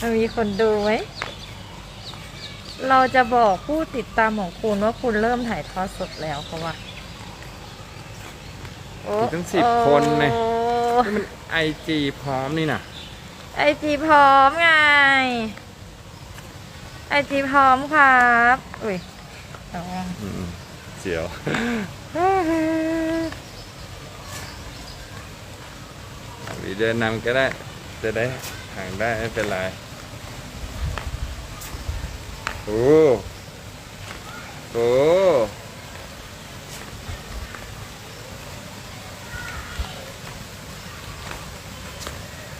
จะมีคนดูไหมเราจะบอกผู้ติดตามของคุณว่าคุณเริ่มถ่ายทอดสดแล้วเขาว่าโอ้มีตั้งสิบคนเลยโอ้นี่มันไอจีพร้อมนี่นะไอจีพร้อมไง ไอจีพร้อมครับ อุ้ยระวัง อืมเสียว วีเดินนำก็ได้ จะได้ห่างได้ไม่เป็นไร โอ้โห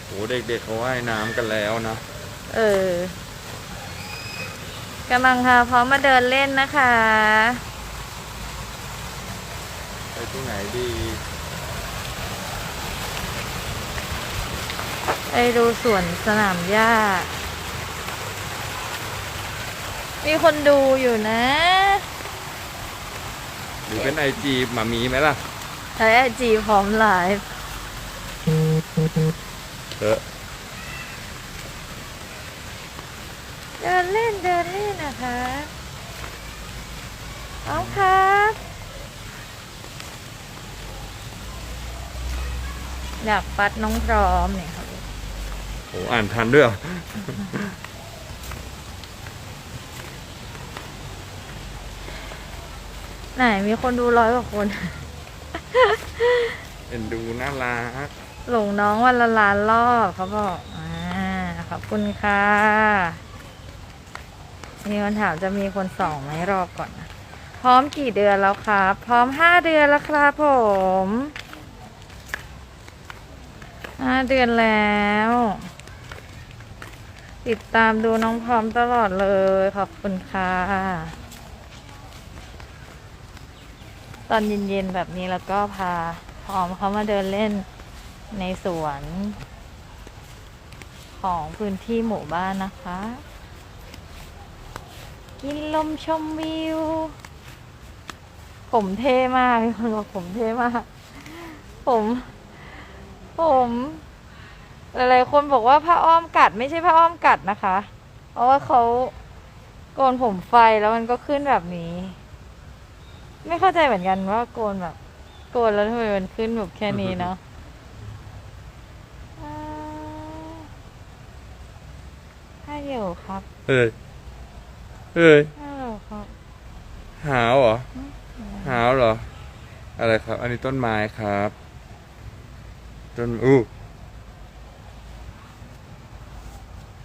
โหเด็กๆเขาว่ายน้ำกันแล้วนะ เออกำลังค่ะพร้อมมาเดินเล่นนะคะ ไปที่ไหนดีไปดูสวนสนามหญ้า มีคนดูอยู่นะ หรือเป็นไอจีหมามีไหมล่ะใช้ไอจีพร้อมไลฟ์เออเดินเล่นเดินเล่นนะคะเอาครับอยากปัดน้องพร้อมเนี่ยครับโหอ่านทันด้วยเหรอ ไหนมีคนดูร้อยกว่าคนเป็นดูน่ารักหลงน้องวันละล้านรอบเขาบอกอ่าขอบคุณค่ะมีคนถามจะมีคนสองไหมรอบก่อนนะพร้อมกี่เดือนแล้วครับ พร้อมห้าเดือนแล้วครับผมห้าเดือนแล้ว ติดตามดูน้องพร้อมตลอดเลย ขอบคุณค่ะ ตอนเย็นๆแบบนี้แล้วก็พาพร้อมเขามาเดินเล่นในสวน ของพื้นที่หมู่บ้านนะคะ กินลมชมวิว ผมเท่มากคนบอกผมเท่มาก ผม ผมหลายๆคนบอกว่าผ้าอ้อมกัดไม่ใช่ผ้าอ้อมกัดนะคะ เพราะว่าเขาโกนผมไฟแล้วมันก็ขึ้นแบบนี้ ไม่เข้าใจเหมือนกันว่าโกนแบบ โกนแล้วทำไมมันขึ้นแบบแค่นี้เนาะอ่าฮัลโหลครับเอ้ยเอ้ยฮัลโหลครับ หาวเหรอ หาวเหรอ อะไรครับ อันนี้ต้นไม้ครับ ต้นอู้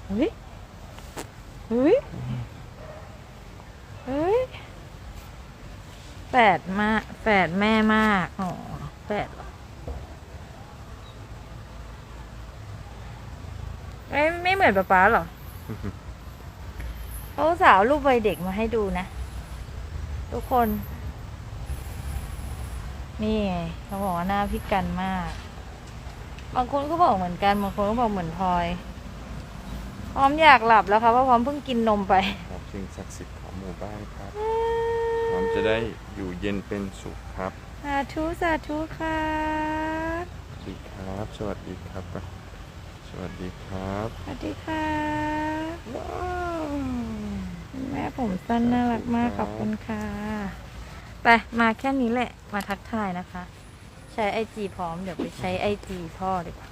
เฮ้ยเฮ้ย เฮ้ย แฝดมากแฝดแม่มาก อ๋อแฝดเหรอไม่ไม่เหมือนป๊าป๊าเหรอเขาสาวรูปวัยเด็กมาให้ดูนะ ทุกคน นี่ไงเขาบอกว่าหน้าพี่กันมาก บางคนก็บอกเหมือนกัน บางคนก็บอกเหมือนพลอย พร้อมอยากหลับแล้วค่ะเพราะพร้อมเพิ่งกินนมไปครับสิ่งศักดิ์สิทธิ์ของหมู่บ้านครับ พร้อมจะได้อยู่เย็นเป็นสุขครับสาธุสาธุค่ะสวัสดีครับ สวัสดีครับ สวัสดีครับ สวัสดีค่ะแม่ผมสั้นน่ารักมากขอบคุณค่ะไปมาแค่นี้แหละมาทักทายนะคะ ใช้ไอจีพร้อมเดี๋ยวไปใช้ไอจีพ่อดีกว่า